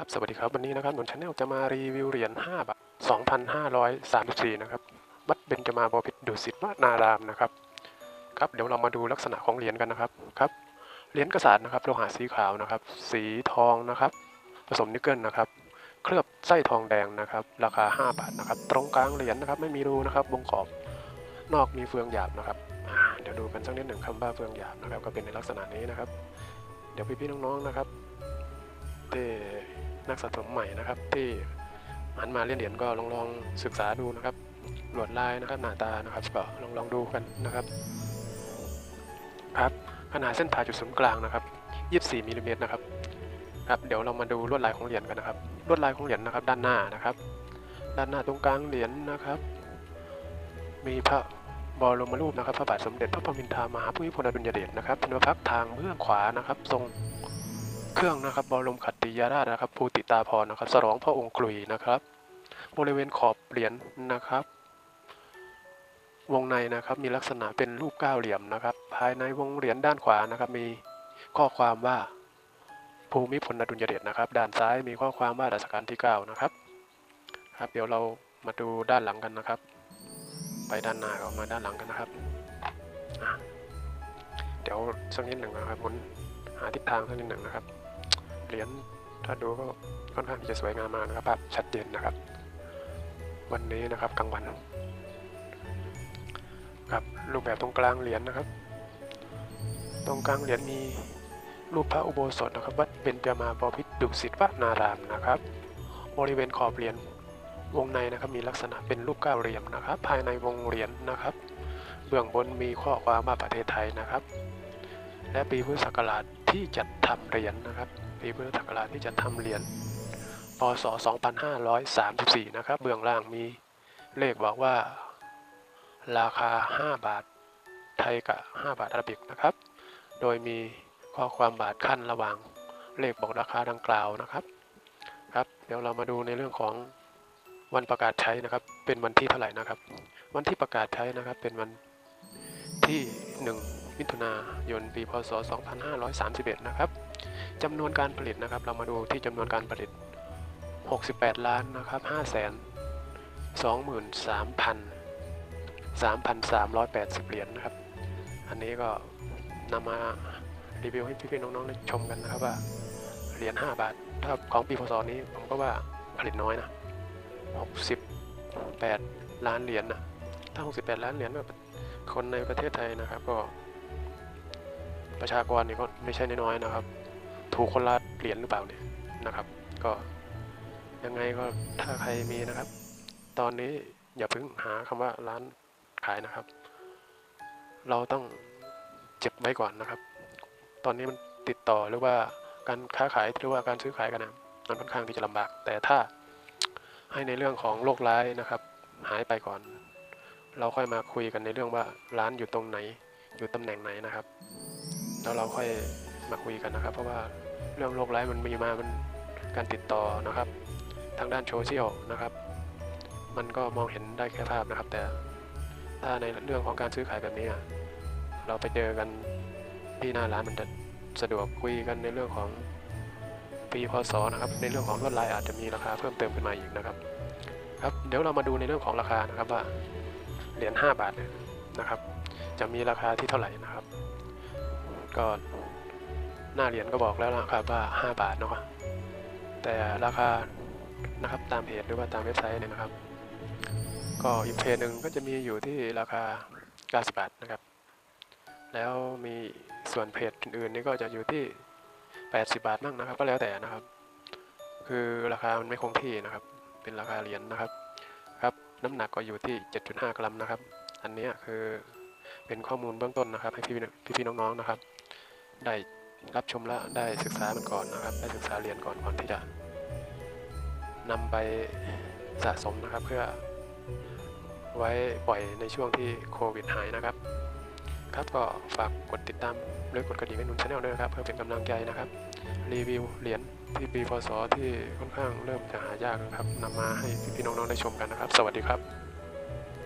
ครับสวัสดีครับวันนี้นะครับหนุนชาแนลจะมารีวิวเหรียญ5บาท2,534 นะครับวัดเบญจมาบพิตรดุสิตวนารามนะครับครับเดี๋ยวเรามาดูลักษณะของเหรียญกันนะครับครับเหรียญกษัตริย์นะครับโลหะสีขาวนะครับ สีทองนะครับ ผสมนิกเกิลนะครับ เคลือบไส้ทองแดงนะครับ ราคา 5 บาทนะครับ ตรงกลางเหรียญนะครับ ไม่มีรูนะครับ วงขอบนอกมีเฟืองหยาบนะครับเดี๋ยวดูกันสักนิดหนึ่งคำว่าเฟืองหยาบนะครับ ก็เป็นในลักษณะนี้นะครับ เดี๋ยวพี่ๆน้องๆนะครับที่ นักสะสมใหม่นะครับ ที่หันมาเล่นเหรียญก็ลองลองศึกษาดูนะครับลวดลายนะครับหน้าตานะครับก็ลองลองดูกันนะครับครับขนาดเส้นผ่าจุดศูนย์กลางนะครับ 24มิลลิเมตรนะครับครับเดี๋ยวเรามาดูลวดลายของเหรียญกันนะครับลวดลายของเหรียญนะครับ ด้านหน้านะครับ ด้านหน้าตรงกลางเหรียญนะครับ มีพระบรมรูปนะครับ พระบาทสมเด็จพระปรมินทรามหาภูมิพลอดุลยเดชนะครับเป็นพระพักตร์ทางเบื้องขวานะครับ ทรง เครื่องนะครับบรมขัตติยาราชนะครับภูติตาพรนะครับสรองพระองค์กลุยนะครับ บริเวณขอบเหรียญนะครับ วงในนะครับมีลักษณะเป็นรูปก้าเหลี่ยมนะครับ ภายในวงเหรียญด้านขวานะครับมีข้อความว่าภูมิพลอดุลยเดชนะครับ ด้านซ้ายมีข้อความว่ารัชกาลที่ 9 นะครับ ครับ เดี๋ยวเรามาดูด้านหลังกันนะครับ ไปด้านหน้าออกมาด้านหลังกันนะครับ เดี๋ยวสักนิดหนึ่งนะครับหมุนหาทิศทางสักนิดหนึ่งนะครับ เหรียญถ้าดูก็ค่อนข้างที่จะสวยงามมากนะครับภาพชัดเจนนะครับ วันนี้นะครับกลางวันครับรูปแบบตรงกลางเหรียญนะครับ ตรงกลางเหรียญมีรูปพระอุโบสถนะครับวัดเบญจมาบพิตรดุสิตวนารามนะครับ บริเวณขอบเหรียญวงในนะครับมีลักษณะเป็นรูปก้าวเหลี่ยมนะครับ ภายในวงเหรียญนะครับ เบื้องบนมีข้อความว่าประเทศไทยนะครับ และปีพุทธศักราชที่จัดทำเหรียญนะครับ ปีพุทธศักราชที่จัดทำเหรียญพศ 2534 นะครับ เบื้องล่างมีเลขบอกว่า ราคา 5 บาทไทยกับ 5 บาทอาราบิกนะครับ โดยมีข้อความบาทขั้นระหว่างเลขบอกราคาดังกล่าวนะครับ ครับ เดี๋ยวเรามาดูในเรื่องของวันประกาศใช้นะครับ เป็นวันที่เท่าไหร่นะครับ วันที่ประกาศใช้นะครับ เป็นวันที่ 1 มิถุนายนปีพศ 2531 นะครับจำนวนการผลิตนะครับ เรามาดูที่จำนวนการผลิต 68 ล้านนะครับ5แสน23,000 3,380 เหรียญนะครับ อันนี้ก็นำมารีวิวให้พี่ๆน้องๆได้ชมกันนะครับว่าเหรียญ5บาท ถ้าของปีพศนี้ผมก็ว่าผลิตน้อยนะ 68 ล้านเหรียญนะถ้า 68 ล้านเหรียญแบบคนในประเทศไทยนะครับก็ ประชากรเนี่ยก็ไม่ใช่น้อยๆนะครับ ถูกคนละเหรียญหรือเปล่าเนี่ยนะครับ ก็ยังไงก็ถ้าใครมีนะครับ ตอนนี้อย่าเพิ่งหาคำว่าร้านขายนะครับ เราต้องเจ็บไว้ก่อนนะครับ ตอนนี้มันติดต่อหรือว่าการค้าขายหรือว่าการซื้อขายกันนะมันค่อนข้างที่จะลำบาก แต่ถ้าให้ในเรื่องของโรคร้ายนะครับ หายไปก่อน เราค่อยมาคุยกันในเรื่องว่าร้านอยู่ตรงไหน อยู่ตำแหน่งไหนนะครับ แล้วเราค่อยมาคุยกันนะครับ เพราะว่าเรื่องโรคร้ายมันมีมามันการติดต่อนะครับ ทางด้านโซเชียลนะครับ มันก็มองเห็นได้แค่ภาพนะครับ แต่ถ้าในเรื่องของการซื้อขายแบบนี้เราไปเจอกันที่หน้าร้านมันจะสะดวกคุยกันในเรื่องของปีพศนะครับ ในเรื่องของลวดลายอาจจะมีราคาเพิ่มเติมขึ้นมาอีกนะครับ ครับ เดี๋ยวเรามาดูในเรื่องของราคานะครับว่าเหรียญ5บาทเนี่ยนะครับ จะมีราคาที่เท่าไหร่นะครับ ก็หน้าเหรียญก็บอกแล้วนะครับว่า 5 บาทเนาะแต่ราคานะครับตามเพจหรือว่าตามเว็บไซต์เนี่ยนะครับ ก็อีกเพจหนึ่งก็จะมีอยู่ที่ราคา 90 บาทนะครับ แล้วมีส่วนเพจอื่นๆนี่ก็จะอยู่ที่ 80 บาทมั่งนะครับ ก็แล้วแต่นะครับ คือราคามันไม่คงที่นะครับ เป็นราคาเหรียญนะครับครับ น้ำหนักก็อยู่ที่ 7.5 กรัมนะครับ อันนี้คือเป็นข้อมูลเบื้องต้นนะครับ ให้พี่พี่พี่น้องๆนะครับ ได้รับชมและได้ศึกษามันก่อนนะครับ ได้ศึกษาเรียนก่อนก่อนที่จะนำไปสะสมนะครับ เพื่อไว้ปล่อยในช่วงที่โควิดหายนะครับ ครับก็ฝากกดติดตามหรือกดกระดิ่งให้หนุนชาแนลด้วยนะครับ เพื่อเป็นกำลังใจนะครับ รีวิวเหรียญที่ปีพศที่ค่อนข้างเริ่มจะหายากนะครับนำมาให้พี่ๆน้องๆได้ชมกันนะครับ สวัสดีครับ